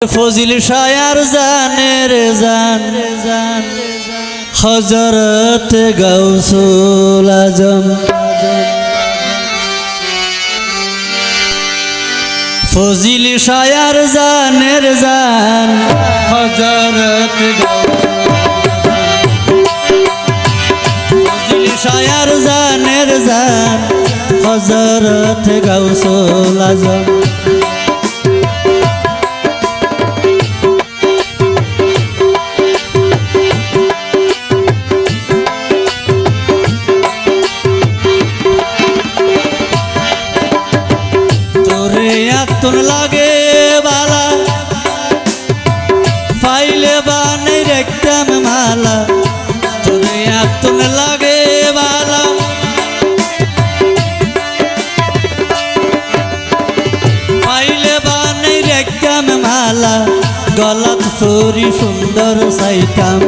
Fazil share জানের জান। হজরত গৌসুল আজম। ফজিল শায়ার জানের জান। হজরত ফজিল শায়ার জানের জান। হজরত গৌসুল আজম। আতুন লাগে বালা। ফাইলে বানাই রেখতাম মালা। তোরে আতুন লাগে বালা। ফাইলে বানাই রেখতাম মালা। গলাত ফুরি সুন্দর সাইতাম।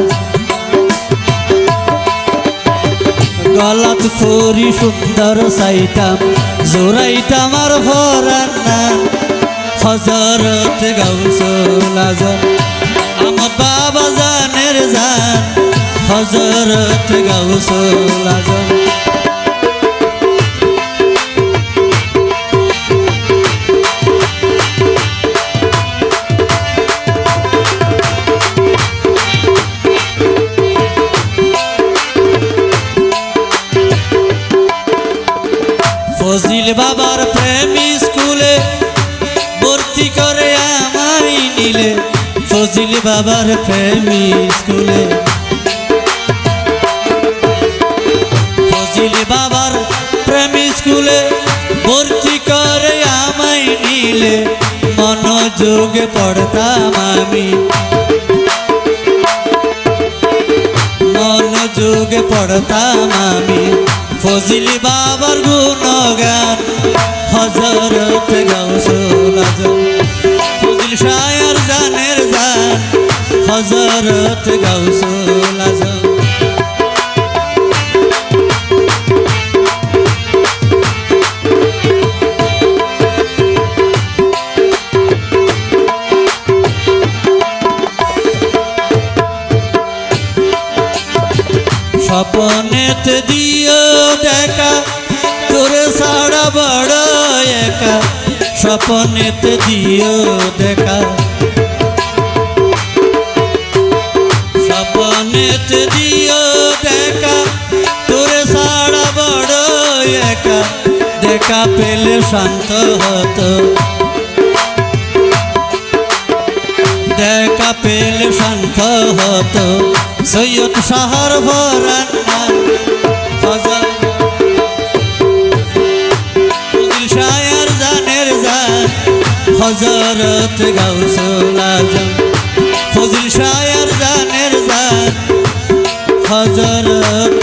গলাত ফুরি সুন্দর সাইতাম। জোরাইতাম আর ভরান্না হজরত গৌসল আজম। আমার বাবা জানের জান হজরত গৌসল আজম। ফজিল বাবার প্রেম ভর্তি করে আমায় নিলে, ফজিল বাবার প্রেম স্কুলে। ফজিল বাবার প্রেম স্কুলে, ভর্তি করে আমায় নিলে, মনোযোগে পড়তাম আমি। মনোযোগে পড়তাম আমি। ফজিলি বাবার গুণগান, হজরত গৌসুল আজম। স্বপনেতে দিও দেখা, তোরে সাড়া বড় একা। স্বপনেতে দিও দেখা। স্বপনেতে দিও দেখা, তোরে সাড়া বড় একা। দেখা পেলে শান্ত হতো। দেখা পেলে শান্ত হতো। সৈয়দ শাহর ভরান ফজল। শায়ার জানের জান, হজরত গাউসুল আজম। ফজিল শায়ার জানের জান, হজরত